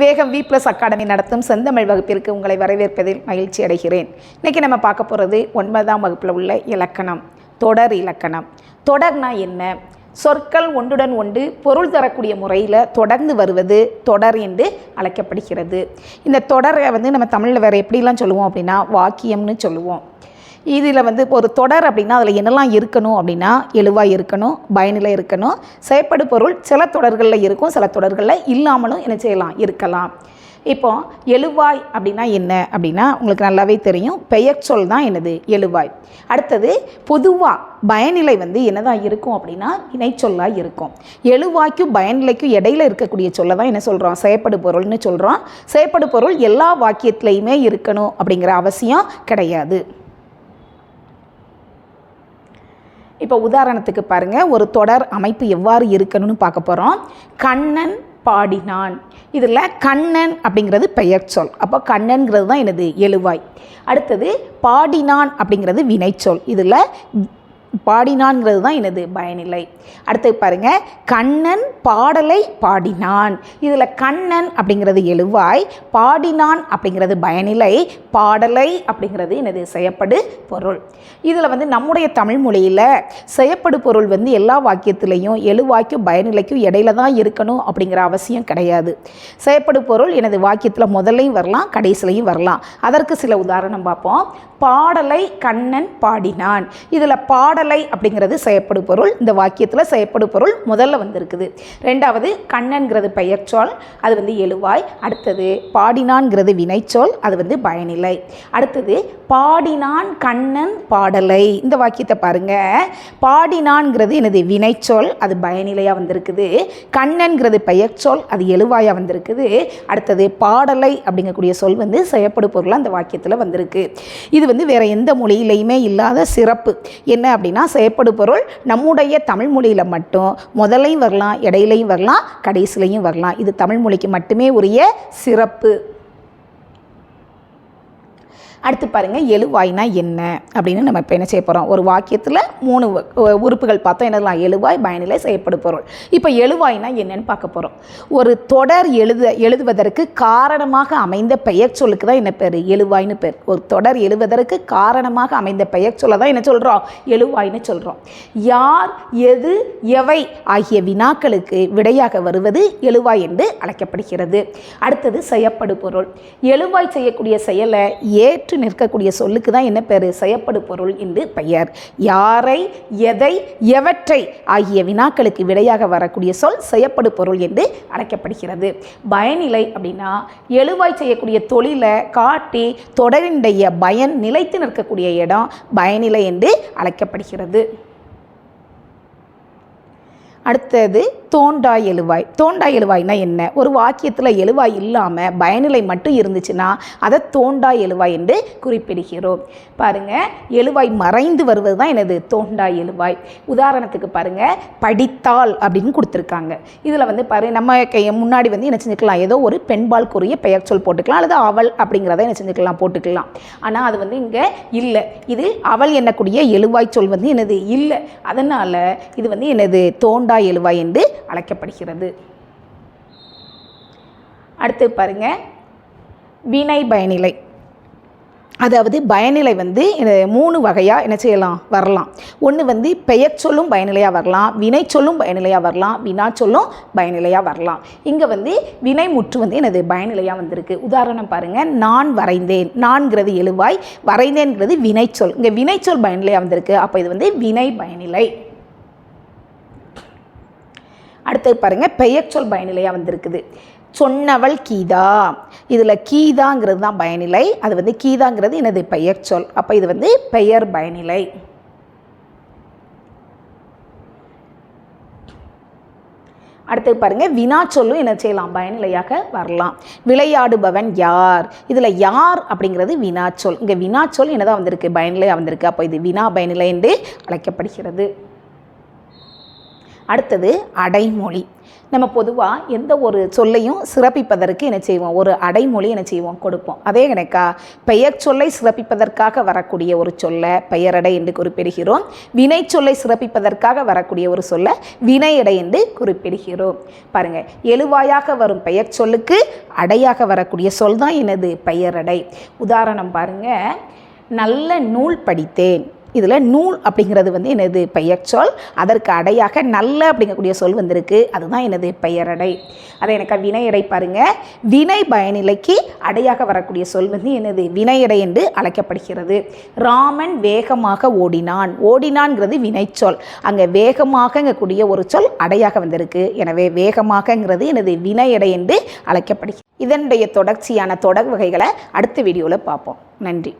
Vivegam we plus academy நடத்தும் செந்தமிழ் வகுப்பிற்கு உங்களை வரவேற்பதில் மகிழ்ச்சி அடைகிறேன். இன்றைக்கி நம்ம பார்க்க போகிறது ஒன்பதாம் வகுப்பில் உள்ள இலக்கணம் தொடர் இலக்கணம். தொடர்னா என்ன? சொற்கள் ஒன்றுடன் ஒன்று பொருள் தரக்கூடிய முறையில் தொடர்ந்து வருவது தொடர் என்று அழைக்கப்படுகிறது. இந்த தொடரை வந்து நம்ம தமிழில் வேறு எப்படிலாம் சொல்லுவோம் அப்படின்னா வாக்கியம்னு சொல்லுவோம். இதில் வந்து ஒரு தொடர் அப்படின்னா அதில் என்னெல்லாம் இருக்கணும் அப்படின்னா எழுவாய் இருக்கணும் பயனிலை இருக்கணும். செயற்படு பொருள் சில தொடர்களில் இருக்கும் சில தொடர்களில் இல்லாமலும் என்ன செய்யலாம் இருக்கலாம். இப்போ எழுவாய் அப்படின்னா என்ன அப்படின்னா உங்களுக்கு நல்லாவே தெரியும். பெயர் சொல் தான் என்னது? எழுவாய் அடுத்தது பொதுவாக பயனிலை வந்து என்னதான் இருக்கும் அப்படின்னா இணைச்சொல்லாக இருக்கும். எழுவாய்க்கும் பயனிலைக்கும் இடையில இருக்கக்கூடிய சொல்ல தான் என்ன சொல்கிறோம் செயற்படு பொருள்னு சொல்கிறோம் செயற்படு பொருள் எல்லா வாக்கியத்துலேயுமே இருக்கணும் அப்படிங்கிற அவசியம் கிடையாது. இப்போ உதாரணத்துக்கு பாருங்கள் ஒரு தொடர் அமைப்பு எவ்வாறு இருக்கணும்னு பார்க்க போகிறோம் கண்ணன் பாடினான். இதில் கண்ணன் அப்படிங்கிறது பெயர் சொல். அப்போ கண்ணன்கிறது தான் எனது எழுவாய். அடுத்தது பாடினான் அப்படிங்கிறது வினைச்சொல். இதில் பாடினான்ங்கிறது தான் எனது பயனிலை. அடுத்து பாருங்கள் கண்ணன் பாடலை பாடினான். இதில் கண்ணன் அப்படிங்கிறது எழுவாய் பாடினான் அப்படிங்கிறது பயனிலை பாடலை அப்படிங்கிறது எனது செயப்படு பொருள். இதில் வந்து நம்முடைய தமிழ் மொழியில் செயப்படு பொருள் வந்து எல்லா வாக்கியத்திலையும் எழுவாய்க்கும் பயனிலைக்கும் இடையில தான் இருக்கணும் அப்படிங்கிற அவசியம் கிடையாது. செயப்படு பொருள் எனது வாக்கியத்தில் முதல்லையும் வரலாம் கடைசிலையும் வரலாம். அதற்கு சில உதாரணம் பார்ப்போம். பாடலை கண்ணன் பாடினான். இதில் பாட ஆடலை அப்படிங்கிறது செயற்படு பொருள். இந்த வாக்கியத்தில் செயற்படு பொருள் முதல்ல வந்திருக்குது. ரெண்டாவது கண்ணன்கிறது பெயர்ச்சொல் அது வந்து எழுவாய். அடுத்தது பாடினான்கிறது வினைச்சொல் அது வந்து பயனிலை. அடுத்தது பாடினான் கண்ணன் பாடலை. இந்த வாக்கியத்தை பாருங்க. பாடினான்கிறது எனது வினைச்சொல் அது பயனிலையாக வந்திருக்குது. கண்ணன்கிறது பெயர்ச்சொல் அது எழுவாயாக வந்திருக்குது. அடுத்தது பாடலை அப்படிங்கக்கூடிய சொல் வந்து செயற்படு பொருளாக அந்த வாக்கியத்தில் வந்திருக்கு. இது வந்து வேற எந்த மொழியிலையுமே இல்லாத சிறப்பு. என்ன அப்படின்னா செயற்படு பொருள் நம்முடைய தமிழ் மொழியில் மட்டும் முதலையும் வரலாம் இடையிலையும் வரலாம் கடைசிலையும் வரலாம். இது தமிழ் மொழிக்கு மட்டுமே உரிய சிறப்பு. அடுத்து பாருங்கள் எழுவாய்னா என்ன? அப்படின்னு நம்ம இப்போ என்ன செய்ய போகிறோம் ஒரு வாக்கியத்தில் மூணு உறுப்புகள் பார்த்தோம். என்னலாம் எழுவாய் பயனிலை செய்யப்படு பொருள். இப்போ எழுவாய்னா என்னன்னு பார்க்க போகிறோம் ஒரு தொடர் எழுத எழுதுவதற்கு காரணமாக அமைந்த பெயர் சொல்லுக்கு தான் என்ன பேர்? எழுவாய்னு பேர். ஒரு தொடர் எழுவதற்கு காரணமாக அமைந்த பெயர் சொல்ல தான் என்ன சொல்கிறோம் எழுவாய்னு சொல்கிறோம் யார் எது எவை ஆகிய வினாக்களுக்கு விடையாக வருவது எழுவாய் என்று அழைக்கப்படுகிறது. அடுத்தது செய்யப்படு பொருள். எழுவாய் செய்யக்கூடிய செயலை ஏற்று நிற்கக்கூடிய சொல்லுக்கு தான் என்ன பேர்? செயப்படு பொருள் என்று பெயர். யாரை எதை எவற்றை ஆகிய வினாக்களுக்கு விடையாக வரக்கூடிய சொல் செயப்படு பொருள் என்று அழைக்கப்படுகிறது. பயனிலை அப்படின்னா எழுவாய் செய்யக்கூடிய தொழிலை காட்டி தொடரினுடைய பயன் நிலைத்து நிற்கக்கூடிய இடம் பயனிலை என்று அழைக்கப்படுகிறது. அடுத்தது தோண்டா எழுவாய். தோண்டா எழுவாய்னா என்ன? ஒரு வாக்கியத்தில் எழுவாய் இல்லாமல் பயனிலை மட்டும் இருந்துச்சுன்னா அதை தோண்டா எழுவாய் என்று குறிப்பிடுகிறோம். பாருங்க எழுவாய் மறைந்து வருவது தான் எனது தோண்டா எழுவாய். உதாரணத்துக்கு பாருங்க படித்தாள் அப்படின்னு கொடுத்துருக்காங்க. இதில் வந்து பாரு நம்ம முன்னாடி வந்து என்ன செஞ்சுக்கலாம்? ஏதோ ஒரு பெண்பால்குரிய பெயர் சொல் போட்டுக்கலாம் அல்லது அவள் அப்படிங்கிறத என்ன செஞ்சுக்கலாம்? போட்டுக்கலாம். ஆனால் அது வந்து இங்கே இல்லை. இது அவள் என்னக்கூடிய எழுவாய் சொல் வந்து எனது இல்லை. அதனால் இது வந்து என்னது தோண்டா எழுவாய் என்று அழைக்கப்படுகிறது. அடுத்து பாருங்க. வினை பயனிலை. அதாவது பயனிலை வந்து மூணு வகையாக என்ன செய்யலாம்? வரலாம். ஒன்று வந்து பெயர் சொல்லும் பயனிலையாக வரலாம் வினை சொல்லும் பயனிலையாக வரலாம் வினா சொல்லும் பயனிலையாக வரலாம். இங்கே வந்து வினை முற்று வந்து எனது பயனிலையாக வந்திருக்கு. உதாரணம் பாருங்கள் நான் வரைந்தேன். நான்கிறது எழுவாய் வரைந்தேன்கிறது வினைச்சொல் இங்கே வினைச்சொல் பயனிலையாக வந்திருக்கு. அப்போ இது வந்து வினை பயனிலை. அடுத்தது பாருங்கள் பெயர் சொல் பயனிலையாக வந்திருக்குது. சொன்னவள் கீதா. இதில் கீதாங்கிறது தான் பயனிலை. அது வந்து கீதாங்கிறது எனது பெயர்ச்சொல். அப்போ இது வந்து பெயர் பயனிலை. அடுத்தது பாருங்க வினா சொல்லும் என்ன செய்யலாம்? பயனிலையாக வரலாம். விளையாடுபவன் யார்? இதில் யார் அப்படிங்கிறது வினாச்சொல். இங்கே வினாச்சொல் என்னதான் வந்திருக்கு? பயனிலையாக வந்திருக்கு. அப்போ இது வினா பயனிலை என்று அழைக்கப்படுகிறது. அடுத்தது அடைமொழி. நம்ம பொதுவாக எந்த ஒரு சொல்லையும் சிறப்பிப்பதற்கு என்ன செய்வோம்? ஒரு அடைமொழி என்ன செய்வோம்? கொடுப்போம். அதே கணக்கா பெயர் சொல்லை சிறப்பிப்பதற்காக வரக்கூடிய ஒரு சொல்லை பெயரடை என்று குறிப்பிடுகிறோம். வினை சொல்லை சிறப்பிப்பதற்காக வரக்கூடிய ஒரு சொல்லை வினையடை என்று குறிப்பிடுகிறோம். பாருங்க எழுவாயாக வரும் பெயர் சொல்லுக்கு அடையாக வரக்கூடிய சொல் தான் எனது பெயரடை. உதாரணம் பாருங்க நல்ல நூல் படித்தேன். இதில் நூல் அப்படிங்கிறது வந்து எனது பெயர்ச்சொல் அதற்கு அடையாக நல்ல அப்படிங்கக்கூடிய சொல் வந்திருக்கு. அதுதான் எனது பெயரடை. அதை எனக்கு வினையடை பாருங்க. வினை பயனிலைக்கு அடையாக வரக்கூடிய சொல் வந்து எனது வினையடை என்று அழைக்கப்படுகிறது. ராமன் வேகமாக ஓடினான். ஓடினான்ங்கிறது வினைச்சொல் அங்கே வேகமாகங்கக்கூடிய ஒரு சொல் அடையாக வந்திருக்கு. எனவே வேகமாகங்கிறது எனது வினையடை என்று அழைக்கப்படுகிறது. இதனுடைய தொடர்ச்சியான தொடர் வகைகளை அடுத்த வீடியோவில் பார்ப்போம். நன்றி.